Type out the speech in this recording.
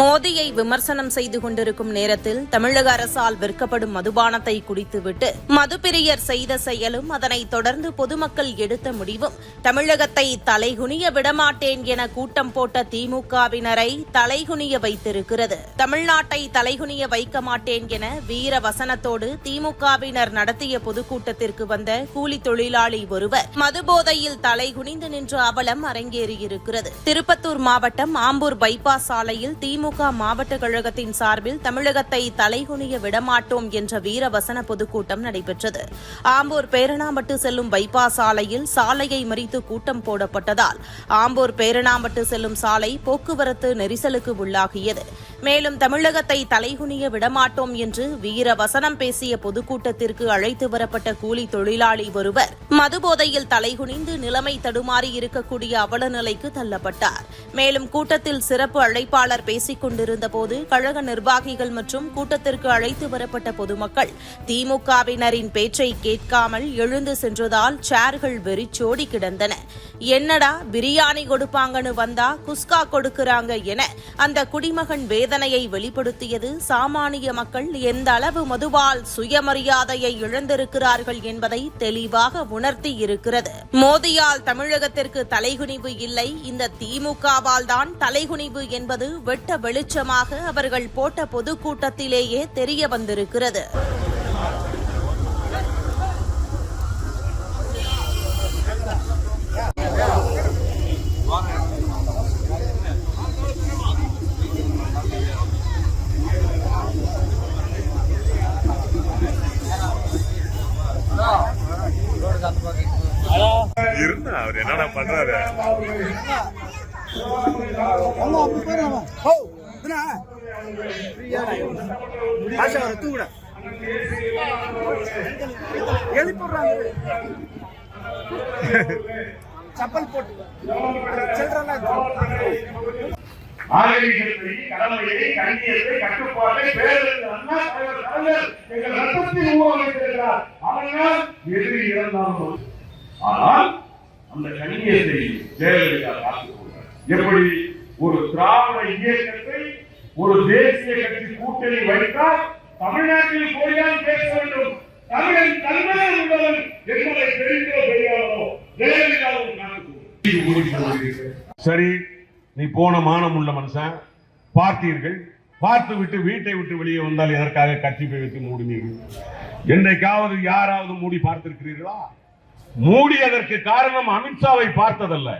மோதியை விமர்சனம் செய்து கொண்டிருக்கும் நேரத்தில் தமிழக அரசால் விற்கப்படும் மதுபானத்தை குடித்துவிட்டு மதுப்பிரியர் செய்த செயலும் அதனைத் தொடர்ந்து பொதுமக்கள் எடுத்த முடிவும். தமிழகத்தை தலைகுனிய விடமாட்டேன் என கூட்டம் போட்ட திமுகவினரை தலைகுனிய வைத்திருக்கிறது. தமிழ்நாட்டை தலைகுனிய வைக்க மாட்டேன் என வீர வசனத்தோடு திமுகவினர் நடத்திய பொதுக்கூட்டத்திற்கு வந்த கூலி தொழிலாளி ஒருவர் மதுபோதையில் தலைகுனிந்து நின்ற அவலம் அரங்கேறியிருக்கிறது. திருப்பத்தூர் மாவட்டம் ஆம்பூர் பைபாஸ் சாலையில் திமுக மாவட்ட கழகத்தின் சார்பில் தமிழகத்தை தலைகுனிய விடமாட்டோம் என்ற வீரவசன பொதுக்கூட்டம் நடைபெற்றது. ஆம்பூர் பேரணாம்பட்டு செல்லும் பைபாஸ் சாலையில் சாலையை மறித்து கூட்டம் போடப்பட்டதால் ஆம்பூர் பேரணாம்பட்டு செல்லும் சாலை போக்குவரத்து நெரிசலுக்கு உள்ளாகியது. மேலும் தமிழகத்தை தலைகுனிய விடமாட்டோம் என்று வீர வசனம் பேசிய பொதுக்கூட்டத்திற்கு அழைத்து வரப்பட்ட கூலி தொழிலாளி ஒருவர் மதுபோதையில் தலைகுனிந்து நிலைமை தடுமாறி இருக்கக்கூடிய அவல நிலைக்கு தள்ளப்பட்டார். மேலும் கூட்டத்தில் சிறப்பு அழைப்பாளர் பேசிக் கொண்டிருந்த போது கழக நிர்வாகிகள் மற்றும் கூட்டத்திற்கு அழைத்து வரப்பட்ட பொதுமக்கள் திமுகவினரின் பேச்சை கேட்காமல் எழுந்து சென்றதால் சேர்கள் வெறிச்சோடி கிடந்தன. என்னடா பிரியாணி கொடுப்பாங்கன்னு வந்தா குஸ்கா கொடுக்கிறாங்க என அந்த குடிமகன் வேதனையை வெளிப்படுத்தியது சாமானிய மக்கள் எந்த அளவு மதுவால் சுயமரியாதையை இழந்திருக்கிறார்கள் என்பதை தெளிவாக உணர்த்தி இருக்கிறது மோதியால் தமிழகத்திற்கு தலைகுனிவு இல்லை. இந்த திமுக தான் தலைகுனிவு என்பது வெட்ட வெளிச்சமாக அவர்கள் போட்ட பொதுக்கூட்டத்திலேயே தெரிய வந்திருக்கிறது. இருந்தா அவர் என்னடா பண்றாரு? ஆஷா வர தூங்குடா. எழுப்பிடுறாங்க. சப்பல் போட்டு. ஆரோக்கியத்தை கடமையை கண்ணியத்தை கட்டுப்பாட்டை பேரறிஞர் எங்கள் ரத்தத்தில் உருவாக்கியிருக்கிறார் இறந்தாலும் ஆனால் அந்த கண்ணியத்தை ஜெயலலிதா பார்த்துக் எப்படி ஒரு திராவிட இயக்கத்தை ஒரு தேசிய கட்சி கூட்டணி வைத்தால் தமிழ்நாட்டில் போய்தான் பேச வேண்டும். தமிழன் தன்மையாக உள்ளவன் என்பதை தெரிந்தோ தெரியாதோ சரி நீ போன மானம் உள்ள மனுஷன். பார்த்தீர்கள். பார்த்து விட்டு வீட்டை விட்டு வெளியே வந்தால் எதற்காக கட்சி போய் வைத்து மூடினீர்கள்? என்னைக்காவது யாராவது மூடி பார்த்திருக்கிறீர்களா? மூடியதற்கு காரணம் அமித்ஷாவை பார்த்ததல்ல.